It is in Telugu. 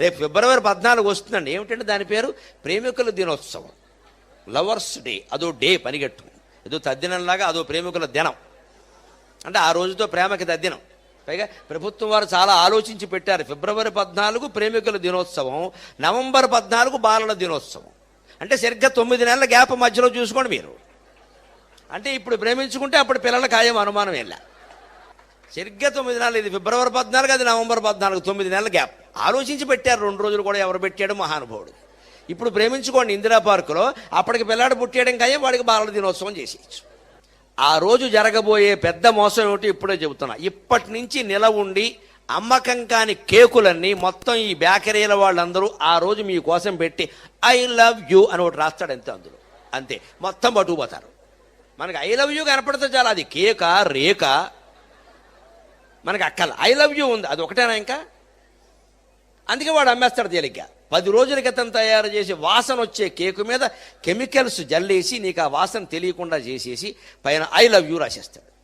రేపు ఫిబ్రవరి పద్నాలుగు వస్తుందండి. ఏమిటంటే దాని పేరు ప్రేమికుల దినోత్సవం. Lovers day. అదో డే పనిగట్టు ఏదో తద్దినంలాగా అదో ప్రేమికుల దినం. అంటే ఆ రోజుతో ప్రేమకి తద్దినం. పైగా ప్రభుత్వం వారు చాలా ఆలోచించి పెట్టారు. ఫిబ్రవరి పద్నాలుగు ప్రేమికుల దినోత్సవం నవంబర్ పద్నాలుగు బాలల దినోత్సవం. అంటే సరిగ్గా తొమ్మిది నెలల గ్యాప్ మధ్యలో చూసుకోండి మీరు. అంటే ఇప్పుడు ప్రేమించుకుంటే అప్పుడు పిల్లల ఖాయం అనుమానం వెళ్ళా సరిగ్గా తొమ్మిది నెలలు. ఇది ఫిబ్రవరి పద్నాలుగు అది నవంబర్ పద్నాలుగు. తొమ్మిది నెలల గ్యాప్. ఆలోచించి పెట్టారు. రెండు రోజులు కూడా ఎవరు పెట్టాడు? మహానుభావుడు. ఇప్పుడు ప్రేమించుకోండి ఇందిరా పార్కులో. అప్పటికి పిల్లాడు పుట్టేయడం కానీ వాడికి బాలల దినోత్సవం చేసేయచ్చు. ఆ రోజు జరగబోయే పెద్ద మోసం ఏమిటి ఇప్పుడే చెబుతున్నా. ఇప్పటి నుంచి నిల ఉండి అమ్మకం కాని కేకులన్నీ మొత్తం ఈ బేకరీల వాళ్ళందరూ ఆ రోజు మీ కోసం పెట్టి ఐ లవ్ యూ అని ఒకటి రాస్తాడు అంతే అందులో. అంతే. మొత్తం పట్టుకుపోతారు. మనకి ఐ లవ్ యూ కనపడితే చాలా. అది కేక రేక? మనకి అక్కల. ఐ లవ్ యూ ఉంది. అది ఒకటేనా ఇంకా? అందుకే వాడు అమ్మేస్తాడు తేలిక పది రోజుల క్రితం తయారు చేసి వాసన వచ్చే కేకు మీద కెమికల్స్ జల్లేసి నీకు ఆ వాసన తెలియకుండా చేసేసి పైన ఐ లవ్ యూ రాసేస్తాడు.